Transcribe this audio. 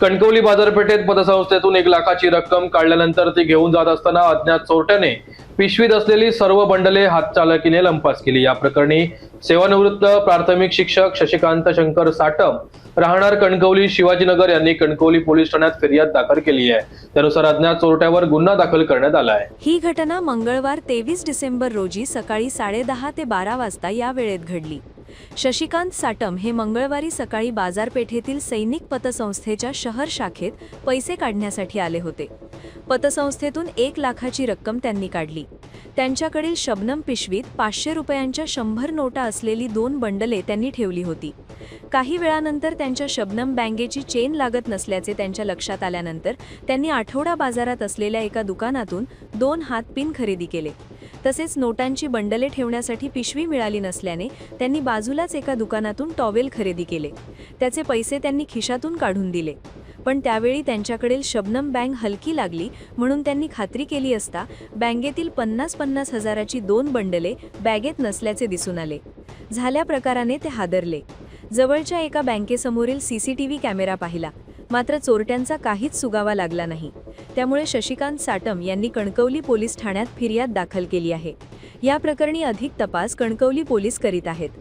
कणकवली बाजारपेठेत पतसंस्थेतून एक लाखाची रक्कम काढल्यानंतर ती घेऊन जात असताना अज्ञात चोरट्याने पिशवीत असलेली सर्व बंडले हातचालकीने लंपास केली. या प्रकरणी सेवानिवृत्त प्राथमिक शिक्षक शशिकांत शंकर साटम राहणार कणकवली शिवाजीनगर यांनी कणकवली पोलीस ठाण्यात फिर्याद दाखल केली आहे. त्यानुसार अज्ञात चोरट्यावर गुन्हा दाखल करण्यात आला आहे. ही घटना मंगळवार तेवीस डिसेंबर रोजी सकाळी साडेदहा ते बारा वाजता या वेळेत घडली. शशिकांत साटम हे मंगळवारी सकाळी बाजारपेठेतील सैनिक पतसंस्थेच्या शहर शाखेत पैसे काढण्यासाठी आले होते. पतसंस्थेतून एक लाखाची रक्कम त्यांनी काढली. त्यांच्याकडील शबनम पिशवीत पाचशे रुपयांच्या शंभर नोटा असलेली दोन बंडले त्यांनी ठेवली होती. काही वेळानंतर त्यांच्या शबनम बँगेची चेन लागत नसल्याचे त्यांच्या लक्षात आल्यानंतर त्यांनी आठवडा बाजारात असलेल्या एका दुकानातून दोन हातपिन खरेदी केले. तसेच नोटांची बंडले ठेवण्यासाठी पिशवी मिळाली नसल्याने त्यांनी बाजूलाच एका दुकानातून टॉवेल खरेदी केले. त्याचे पैसे त्यांनी खिशातून काढून दिले. पण त्यावेळी त्यांच्याकडील शबनम बँक हलकी लागली म्हणून त्यांनी खात्री केली असता बँकेतील पन्नास पन्नास हजाराची दोन बंडले बॅगेत नसल्याचे दिसून आले. झाल्या प्रकाराने ते हादरले. जवळच्या एका बँकेसमोरील सीसीटीव्ही कॅमेरा पाहिला. मात्र चोरट्यांचा काहीच सुगावा लागला नाही. त्यामुळे शशिकांत साटम यांनी कणकवली पोलीस ठाण्यात फिर्याद दाखल केली आहे. या प्रकरणी अधिक तपास कणकवली पोलीस करीत आहेत.